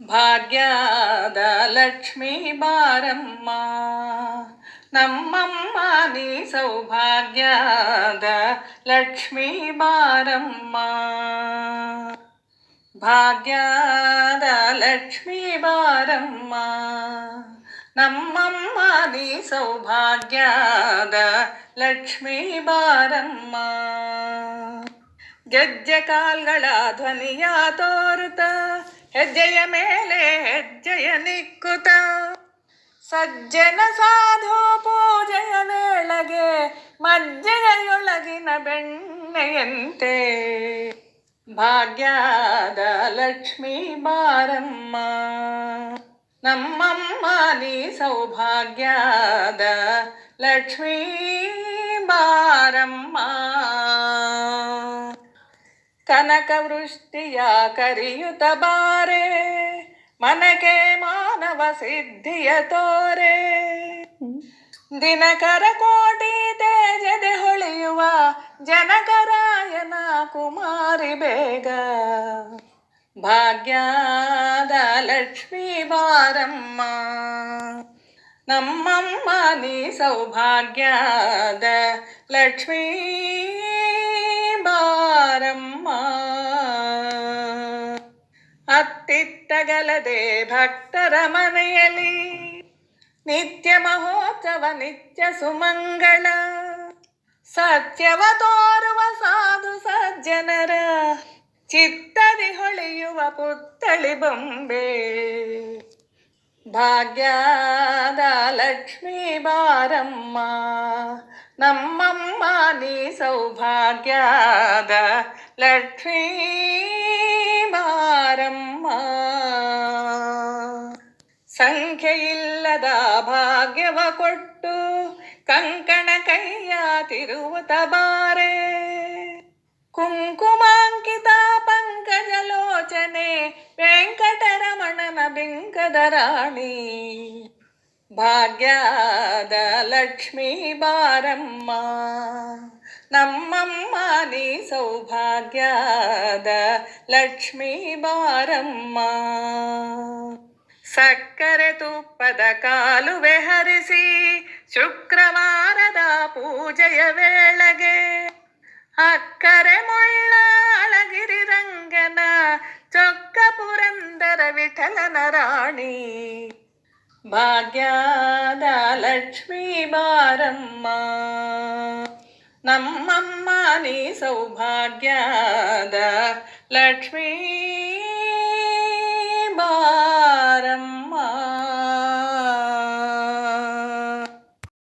ಭಾಗ್ಯದ ಲಕ್ಷ್ಮೀ ಬಾರಮ್ಮ ನಮ್ಮಮ್ಮ ನೀ ಸೌಭಾಗ್ಯದ ಲಕ್ಷ್ಮೀ ಬಾರಮ್ಮ ಭಾಗ್ಯದ ಲಕ್ಷ್ಮೀ ಬಾರಮ್ಮ ನಮ್ಮಮ್ಮ ನೀ ಸೌಭಾಗ್ಯದ ಲಕ್ಷ್ಮೀ ಬಾರಮ್ಮ ಗೆಜ್ಜೆ ಕಾಲ್ಗಳ ಧ್ವನಿಯ ತೋರುತ್ತ ಹೆಜ್ಜೆಯ ಮೇಲೆ ಹೆಜ್ಜೆಯ ನಿಕ್ಕುತ ಸಜ್ಜನ ಸಾಧು ಪೂಜೆಯ ವೇಳೆಗೆ ಮಜ್ಜೆಯೊಳಗಿನ ಬೆಣ್ಣೆಯಂತೆ ಭಾಗ್ಯದ ಲಕ್ಷ್ಮೀ ಬಾರಮ್ಮ ನಮ್ಮಮ್ಮ ನೀ ಸೌಭಾಗ್ಯದ ಲಕ್ಷ್ಮೀ ಬಾರಮ್ಮ ಕನಕ ವೃಷ್ಟಿಯ ಕರಿಯುತ ಬಾರೆ, ಮನಕೆ ಮಾನವ ಸಿದ್ಧಿಯ ತೋರೆ. ದಿನಕರ ಕೋಟಿ ತೇಜದೆ ಹೊಳೆಯುವ ಜನಕರಾಯನ ಕುಮಾರಿ ಬೇಗ. ಭಾಗ್ಯದ ಲಕ್ಷ್ಮೀ ಬಾರಮ್ಮ, ನಮ್ಮಮ್ಮ ನೀ ಸೌಭಾಗ್ಯದ ಲಕ್ಷ್ಮೀ ಬಾರಮ್ಮ. ಅತ್ತಿತ್ತಗಲದೆ ಭಕ್ತರ ಮನೆಯಲ್ಲಿ ನಿತ್ಯ ಮಹೋತ್ಸವ, ನಿತ್ಯ ಸುಮಂಗಳ. ಸತ್ಯವ ತೋರುವ ಸಾಧು ಸಜ್ಜನರ, ಚಿತ್ತದಿ ಹೊಳೆಯುವ ಪುತ್ತಳಿ ಬೊಂಬೆ. ಭಾಗ್ಯದ ಲಕ್ಷ್ಮೀ ಬಾರಮ್ಮ, ನಮ್ಮಮ್ಮ, ನೀ ಸೌಭಾಗ್ಯದ ಲಕ್ಷ್ಮೀ. ಬಾರಮ್ಮ ಸಂಖ್ಯೆಯಿಲ್ಲದ ಭಾಗ್ಯವ ಕೊಟ್ಟು ಕಂಕಣ ಕೈಯ ತಿರುವುತ ಬಾರೆ ಕುಂಕುಮಾಂಕಿತ ಪಂಕಜಲೋಚನೆ ವೆಂಕಟರಮಣನ ಬಿಂಕದ ರಾಣಿ. ಭಾಗ್ಯದ ಲಕ್ಷ್ಮೀ ಬಾರಮ್ಮ. ನಮ್ಮಮ್ಮ ನೀ ಸೌಭಾಗ್ಯದ ಲಕ್ಷ್ಮೀ ಬಾರಮ್ಮ. ಸಕ್ಕರೆ ತುಪ್ಪದ ಕಾಲು ಹರಿಸಿ ಶುಕ್ರವಾರದ ಪೂಜೆಯ ವೇಳೆಗೆ ಅಕ್ಕರೆ ಮುಳ್ಳ ಅಳಗಿರಿ ರಂಗನ ಚೊಕ್ಕ ಪುರಂದರ ವಿಠಲನ ರಾಣಿ. ಭಾಗ್ಯದ ಲಕ್ಷ್ಮೀ ಬಾರಮ್ಮ. ನಮ್ಮಮ್ಮ ನೀ ಸೌಭಾಗ್ಯದ ಲಕ್ಷ್ಮೀ.